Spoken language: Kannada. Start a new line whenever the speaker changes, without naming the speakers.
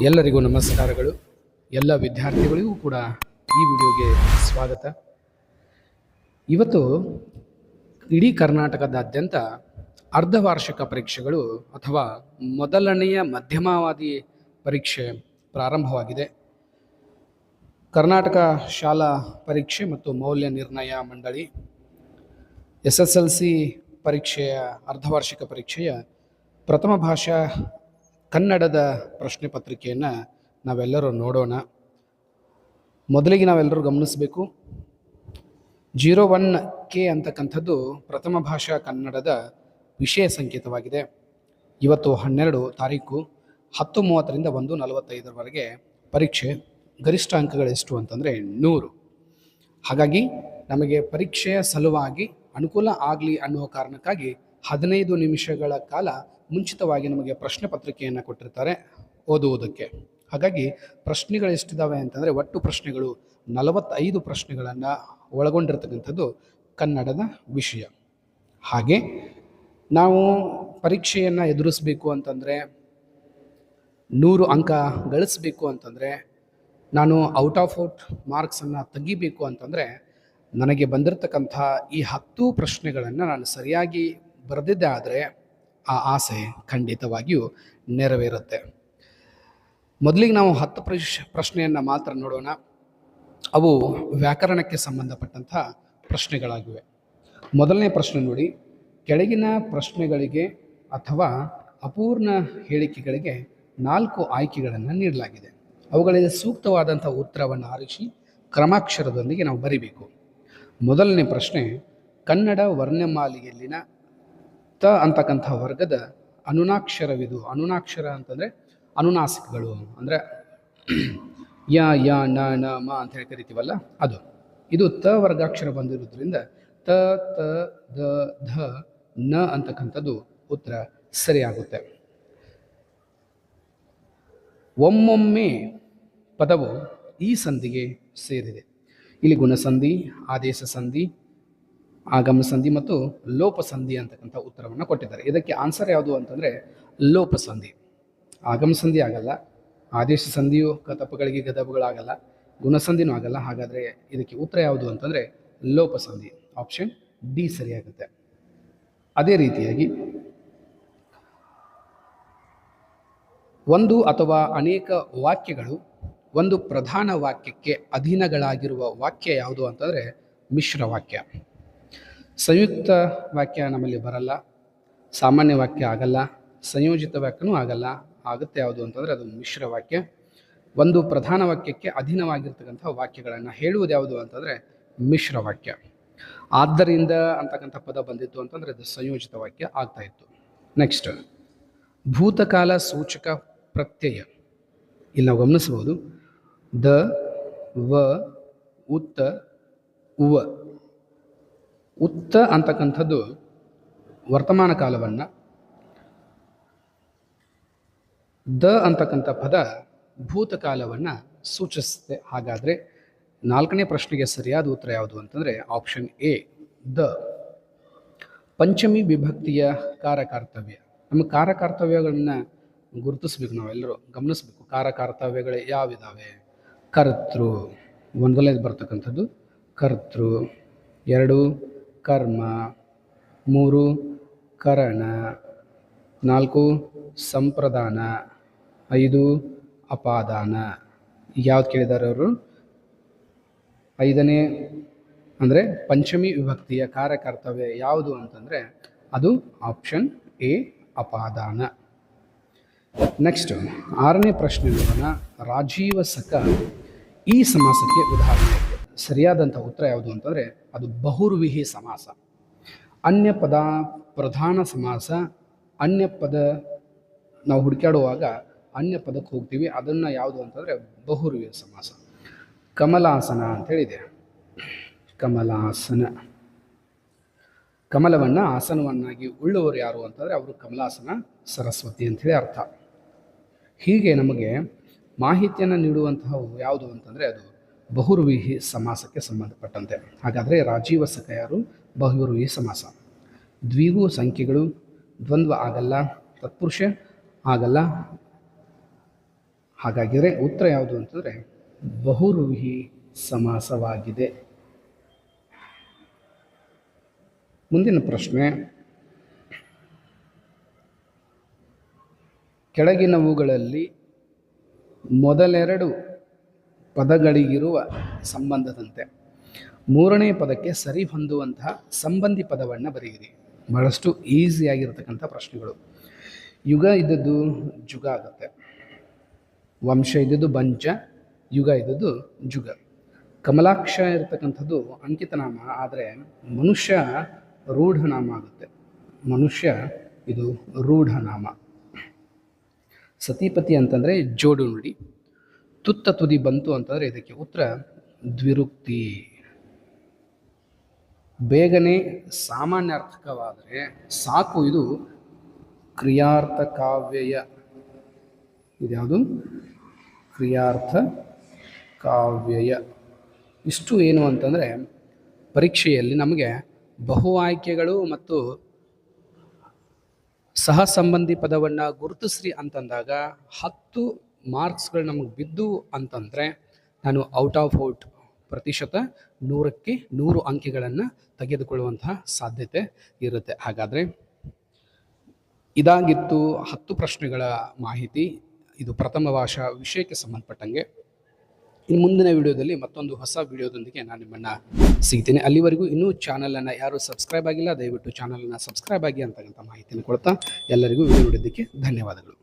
ಎಲ್ಲರಿಗೂ ನಮಸ್ಕಾರಗಳು. ಎಲ್ಲ ವಿದ್ಯಾರ್ಥಿಗಳಿಗೂ ಕೂಡ ಈ ವಿಡಿಯೋಗೆ ಸ್ವಾಗತ. ಇವತ್ತು ಇಡೀ ಕರ್ನಾಟಕದಾದ್ಯಂತ ಅರ್ಧವಾರ್ಷಿಕ ಪರೀಕ್ಷೆಗಳು ಅಥವಾ ಮೊದಲನೆಯ ಮಧ್ಯಮಾವಧಿ ಪರೀಕ್ಷೆ ಪ್ರಾರಂಭವಾಗಿದೆ. ಕರ್ನಾಟಕ ಶಾಲಾ ಪರೀಕ್ಷೆ ಮತ್ತು ಮೌಲ್ಯ ನಿರ್ಣಯ ಮಂಡಳಿ, ಎಸ್ ಎಸ್ ಎಲ್ ಸಿ ಪರೀಕ್ಷೆಯ ಅರ್ಧವಾರ್ಷಿಕ ಪರೀಕ್ಷೆಯ ಪ್ರಥಮ ಭಾಷಾ ಕನ್ನಡದ ಪ್ರಶ್ನೆ ಪತ್ರಿಕೆಯನ್ನು ನಾವೆಲ್ಲರೂ ನೋಡೋಣ. ಮೊದಲಿಗೆ ನಾವೆಲ್ಲರೂ ಗಮನಿಸಬೇಕು. ಜೀರೋ ಒನ್ ಕೆ ಅಂತಕ್ಕಂಥದ್ದು ಪ್ರಥಮ ಭಾಷಾ ಕನ್ನಡದ ವಿಷಯ ಸಂಕೇತವಾಗಿದೆ. ಇವತ್ತು ಹನ್ನೆರಡು ತಾರೀಕು ಹತ್ತು ಮೂವತ್ತರಿಂದ ಒಂದು ನಲವತ್ತೈದರವರೆಗೆ ಪರೀಕ್ಷೆ ಗರಿಷ್ಠ ಅಂಕಗಳೆಷ್ಟು ಅಂತಂದರೆ ನೂರು. ಹಾಗಾಗಿ ನಮಗೆ ಪರೀಕ್ಷೆಯ ಸಲುವಾಗಿ ಅನುಕೂಲ ಆಗಲಿ ಅನ್ನುವ ಕಾರಣಕ್ಕಾಗಿ ಹದಿನೈದು ನಿಮಿಷಗಳ ಕಾಲ ಮುಂಚಿತವಾಗಿ ನಮಗೆ ಪ್ರಶ್ನೆ ಪತ್ರಿಕೆಯನ್ನು ಕೊಟ್ಟಿರ್ತಾರೆ, ಓದುವುದಕ್ಕೆ. ಹಾಗಾಗಿ ಪ್ರಶ್ನೆಗಳು ಎಷ್ಟಿದ್ದಾವೆ ಅಂತಂದರೆ ಒಟ್ಟು ಪ್ರಶ್ನೆಗಳು ನಲವತ್ತೈದು ಪ್ರಶ್ನೆಗಳನ್ನು ಒಳಗೊಂಡಿರ್ತಕ್ಕಂಥದ್ದು ಕನ್ನಡದ ವಿಷಯ. ಹಾಗೆ ನಾವು ಪರೀಕ್ಷೆಯನ್ನು ಎದುರಿಸಬೇಕು ಅಂತಂದರೆ, ನೂರು ಅಂಕ ಗಳಿಸಬೇಕು ಅಂತಂದರೆ, ನಾನು ಔಟ್ ಆಫ್ ಔಟ್ ಮಾರ್ಕ್ಸನ್ನು ತೆಗಿಬೇಕು ಅಂತಂದರೆ, ನನಗೆ ಬಂದಿರತಕ್ಕಂಥ ಈ ಹತ್ತು ಪ್ರಶ್ನೆಗಳನ್ನು ನಾನು ಸರಿಯಾಗಿ ಬರೆದಿದ್ದೆ ಆದರೆ ಆ ಆಸೆ ಖಂಡಿತವಾಗಿಯೂ ನೆರವೇರುತ್ತೆ. ಮೊದಲಿಗೆ ನಾವು ಹತ್ತು ಪ್ರಶ್, ಪ್ರಶ್ನೆಯನ್ನು ಮಾತ್ರ ನೋಡೋಣ. ಅವು ವ್ಯಾಕರಣಕ್ಕೆ ಸಂಬಂಧಪಟ್ಟಂಥ ಪ್ರಶ್ನೆಗಳಾಗಿವೆ. ಮೊದಲನೇ ಪ್ರಶ್ನೆ ನೋಡಿ. ಕೆಳಗಿನ ಪ್ರಶ್ನೆಗಳಿಗೆ ಅಥವಾ ಅಪೂರ್ಣ ಹೇಳಿಕೆಗಳಿಗೆ ನಾಲ್ಕು ಆಯ್ಕೆಗಳನ್ನು ನೀಡಲಾಗಿದೆ. ಅವುಗಳಿಗೆ ಸೂಕ್ತವಾದಂಥ ಉತ್ತರವನ್ನು ಆರಿಸಿ ಕ್ರಮಾಕ್ಷರದೊಂದಿಗೆ ನಾವು ಬರಿಬೇಕು. ಮೊದಲನೇ ಪ್ರಶ್ನೆ, ಕನ್ನಡ ವರ್ಣಮಾಲೆಯಲ್ಲಿನ ತ ಅಂತಕ್ಕಂಥ ವರ್ಗದ ಅನುನಾಕ್ಷರವಿದು. ಅನುನಾಕ್ಷರ ಅಂತಂದರೆ ಅನುನಾಸಿಕಗಳು ಅಂದರೆ ಯ ಯ, ನ ನ, ಮ ಅಂತ ಹೇಳಿ ಕರಿತೀವಲ್ಲ ಅದು. ಇದು ತ ವರ್ಗಾಕ್ಷರ ಬಂದಿರೋದ್ರಿಂದ ತ ತ, ದ, ಧ, ನ ಅಂತಕ್ಕಂಥದ್ದು ಉತ್ತರ ಸರಿಯಾಗುತ್ತೆ. ಒಮ್ಮೊಮ್ಮೆ ಪದವು ಈ ಸಂಧಿಗೆ ಸೇರಿದೆ. ಇಲ್ಲಿ ಗುಣಸಂಧಿ, ಆದೇಶ ಸಂಧಿ ಆಗಮ ಸಂಧಿ ಮತ್ತು ಲೋಪ ಸಂಧಿ ಅಂತಕ್ಕಂಥ ಉತ್ತರವನ್ನು ಕೊಟ್ಟಿದ್ದಾರೆ. ಇದಕ್ಕೆ ಆನ್ಸರ್ ಯಾವುದು ಅಂತಂದರೆ ಲೋಪ ಸಂಧಿ ಆಗಮ ಸಂಧಿ ಆಗಲ್ಲ, ಆದೇಶ ಸಂಧಿಯು ಕತಪಗಳಿಗೆ ಗದಬುಗಳಾಗಲ್ಲ ಗುಣಸಂಧಿನೂ ಆಗಲ್ಲ. ಹಾಗಾದರೆ ಇದಕ್ಕೆ ಉತ್ತರ ಯಾವುದು ಅಂತಂದರೆ ಲೋಪ ಸಂಧಿ ಆಪ್ಷನ್ ಡಿ ಸರಿಯಾಗುತ್ತೆ. ಅದೇ ರೀತಿಯಾಗಿ ಒಂದು ಅಥವಾ ಅನೇಕ ವಾಕ್ಯಗಳು ಒಂದು ಪ್ರಧಾನ ವಾಕ್ಯಕ್ಕೆ ಅಧೀನಗಳಾಗಿರುವ ವಾಕ್ಯ ಯಾವುದು ಅಂತಂದರೆ ಮಿಶ್ರ ವಾಕ್ಯ. ಸಂಯುಕ್ತ ವಾಕ್ಯ ನಮ್ಮಲ್ಲಿ ಬರಲ್ಲ. ಸಾಮಾನ್ಯ ವಾಕ್ಯ ಆಗಲ್ಲ. ಸಂಯೋಜಿತ ವಾಕ್ಯನೂ ಆಗಲ್ಲ. ಆಗುತ್ತೆ ಯಾವುದು ಅಂತಂದರೆ ಅದು ಮಿಶ್ರ ವಾಕ್ಯ ಒಂದು ಪ್ರಧಾನ ವಾಕ್ಯಕ್ಕೆ ಅಧೀನವಾಗಿರ್ತಕ್ಕಂಥ ವಾಕ್ಯಗಳನ್ನು ಹೇಳುವುದು ಯಾವುದು ಅಂತಂದರೆ ಮಿಶ್ರ ವಾಕ್ಯ. ಆದ್ದರಿಂದ ಅಂತಕ್ಕಂಥ ಪದ ಬಂದಿತ್ತು ಅಂತಂದರೆ ಅದು ಸಂಯೋಜಿತ ವಾಕ್ಯ ಆಗ್ತಾ ಇತ್ತು. ನೆಕ್ಸ್ಟ್ ಭೂತಕಾಲ ಸೂಚಕ ಪ್ರತ್ಯಯ. ಇಲ್ಲಿ ನಾವು ಗಮನಿಸಬಹುದು. ದ, ವ, ಉತ್ತ, ಉವ. ಉತ್ತ ಅಂತಕ್ಕಂಥದ್ದು ವರ್ತಮಾನ ಕಾಲವನ್ನು. ದ ಅಂತಕ್ಕಂಥ ಪದ ಭೂತಕಾಲವನ್ನು ಸೂಚಿಸುತ್ತೆ. ಹಾಗಾದರೆ ನಾಲ್ಕನೇ ಪ್ರಶ್ನೆಗೆ ಸರಿಯಾದ ಉತ್ತರ ಯಾವುದು ಅಂತಂದರೆ ಆಪ್ಷನ್ ಎ ದ. ಪಂಚಮಿ ವಿಭಕ್ತಿಯ ಕಾರಕಾರ್ತವ್ಯ. ನಮ್ಮ ಕಾರಕಾರ್ತವ್ಯಗಳನ್ನು ಗುರುತಿಸ್ಬೇಕು ನಾವೆಲ್ಲರೂ, ಗಮನಿಸ್ಬೇಕು. ಕಾರಕಾರ್ತವ್ಯಗಳು ಯಾವಿದಾವೆ? ಕರ್ತೃ. ಒಂದಲೇ ಬರ್ತಕ್ಕಂಥದ್ದು ಕರ್ತೃ. ಎರಡು ಕರ್ಮ, ಮೂರು ಕರಣ, ನಾಲ್ಕು ಸಂಪ್ರದಾನ, ಐದು ಅಪಾದಾನ. ಯಾವ್ದು ಕೇಳಿದ್ದಾರೆ ಅವರು? ಐದನೇ ಅಂದರೆ ಪಂಚಮಿ ವಿಭಕ್ತಿಯ ಕಾರ್ಯಕರ್ತವ್ಯ ಯಾವುದು ಅಂತಂದರೆ ಅದು ಆಪ್ಷನ್ ಎ ಅಪಾದಾನ. ನೆಕ್ಸ್ಟ್ ಆರನೇ ಪ್ರಶ್ನೆ ನೋಡೋಣ. ರಾಜೀವ ಸಕ ಈ ಸಮಾಸಕ್ಕೆ ಉದಾಹರಣೆ. ಸರಿಯಾದಂಥ ಉತ್ತರ ಯಾವುದು ಅಂತಂದರೆ ಅದು ಬಹುರ್ವಿಹಿ ಸಮಾಸ. ಅನ್ಯ ಪದ ಪ್ರಧಾನ ಸಮಾಸ ಅನ್ಯ ಪದ ನಾವು ಹುಡುಕಾಡುವಾಗ ಅನ್ಯ ಪದಕ್ಕೆ ಹೋಗ್ತೀವಿ, ಅದನ್ನು ಯಾವುದು ಅಂತಂದರೆ ಬಹುರ್ವಿಹಿ ಸಮಾಸ. ಕಮಲಾಸನ ಅಂತೇಳಿದೆ ಕಮಲಾಸನ. ಕಮಲವನ್ನು ಆಸನವನ್ನಾಗಿ ಉಳ್ಳವರು ಯಾರು ಅಂತಂದರೆ ಅವರು ಕಮಲಾಸನ ಸರಸ್ವತಿ ಅಂಥೇಳಿ ಅರ್ಥ. ಹೀಗೆ ನಮಗೆ ಮಾಹಿತಿಯನ್ನು ನೀಡುವಂತಹ ಯಾವುದು ಅಂತಂದರೆ ಅದು ಬಹುರ್ವಿಹಿ ಸಮಾಸಕ್ಕೆ ಸಂಬಂಧಪಟ್ಟಂತೆ. ಹಾಗಾದರೆ ರಾಜೀವ ಸಖಯಾರು ಬಹುರುವಿಹಿ ಸಮಾಸ. ದ್ವಿಗು ಸಂಖ್ಯೆಗಳು, ದ್ವಂದ್ವ ಆಗಲ್ಲ, ತತ್ಪುರುಷ ಆಗಲ್ಲ. ಹಾಗಾಗಿದ್ರೆ ಉತ್ತರ ಯಾವುದು ಅಂತಂದರೆ ಬಹುರುವಿಹಿ ಸಮಾಸವಾಗಿದೆ. ಮುಂದಿನ ಪ್ರಶ್ನೆ, ಕೆಳಗಿನವುಗಳಲ್ಲಿ ಮೊದಲೆರಡು ಪದಗಳಿಗಿರುವ ಸಂಬಂಧದಂತೆ. ಮೂರನೇ ಪದಕ್ಕೆ ಸರಿ ಹೊಂದುವಂತಹ ಸಂಬಂಧಿ ಪದವನ್ನು ಬರೆಯಿರಿ. ಬಹಳಷ್ಟು ಈಸಿಯಾಗಿರ್ತಕ್ಕಂಥ ಪ್ರಶ್ನೆಗಳು. ಯುಗ ಇದ್ದದ್ದು ಜುಗ ಆಗುತ್ತೆ. ವಂಶ ಇದ್ದದ್ದು ಬಂಚ, ಯುಗ ಇದ್ದದ್ದು ಜುಗ. ಕಮಲಾಕ್ಷ ಇರತಕ್ಕಂಥದ್ದು ಅಂಕಿತನಾಮ, ಆದರೆ ಮನುಷ್ಯ ರೂಢನಾಮ ಆಗುತ್ತೆ. ಮನುಷ್ಯ ಇದು ರೂಢನಾಮ. ಸತಿಪತಿ ಅಂತಂದರೆ ಜೋಡು ನುಡಿ. ತುತ್ತ ತುದಿ ಬಂತು ಅಂತಂದರೆ ಇದಕ್ಕೆ ಉತ್ತರ ದ್ವಿರುಕ್ತಿ. ಬೇಗನೆ ಸಾಮಾನ್ಯಾರ್ಥಕವಾದರೆ ಸಾಕು ಇದು ಕ್ರಿಯಾರ್ಥ ಕಾವ್ಯಯ. ಇದ್ಯಾವುದು? ಕ್ರಿಯಾರ್ಥ ಕಾವ್ಯಯ. ಇಷ್ಟು ಏನು ಅಂತಂದರೆ ಪರೀಕ್ಷೆಯಲ್ಲಿ ನಮಗೆ ಬಹು ಆಯ್ಕೆಗಳು ಮತ್ತು ಸಹ ಸಂಬಂಧಿ ಪದವನ್ನು ಗುರುತಿಸ್ರಿ ಅಂತಂದಾಗ ಹತ್ತು ಮಾರ್ಕ್ಸ್ಗಳು ನಮಗೆ ಬಿದ್ದು ಅಂತಂದರೆ ನಾನು ಔಟ್ ಆಫ್ ಔಟ್ ಪ್ರತಿಶತ ನೂರಕ್ಕೆ ನೂರು ಅಂಕೆಗಳನ್ನು ತೆಗೆದುಕೊಳ್ಳುವಂತಹ ಸಾಧ್ಯತೆ ಇರುತ್ತೆ. ಹಾಗಾದರೆ ಇದಾಗಿತ್ತು ಹತ್ತು ಪ್ರಶ್ನೆಗಳ ಮಾಹಿತಿ. ಇದು ಪ್ರಥಮ ಭಾಷಾ ವಿಷಯಕ್ಕೆ ಸಂಬಂಧಪಟ್ಟಂಗೆ. ಇನ್ನು ಮುಂದಿನ ವಿಡಿಯೋದಲ್ಲಿ ಮತ್ತೊಂದು ಹೊಸ ವಿಡಿಯೋದೊಂದಿಗೆ ನಾನು ನಿಮ್ಮನ್ನು ಸಿಗ್ತೀನಿ. ಅಲ್ಲಿವರೆಗೂ ಇನ್ನೂ ಚಾನಲನ್ನು ಯಾರೂ ಸಬ್ಸ್ಕ್ರೈಬ್ ಆಗಿಲ್ಲ, ದಯವಿಟ್ಟು ಚಾನಲನ್ನು ಸಬ್ಸ್ಕ್ರೈಬ್ ಆಗಿ ಅಂತಕ್ಕಂಥ ಮಾಹಿತಿಯನ್ನು ಕೊಡ್ತಾ ಎಲ್ಲರಿಗೂ ವಿಡಿಯೋ ನೋಡಿದ್ದಕ್ಕೆ ಧನ್ಯವಾದಗಳು.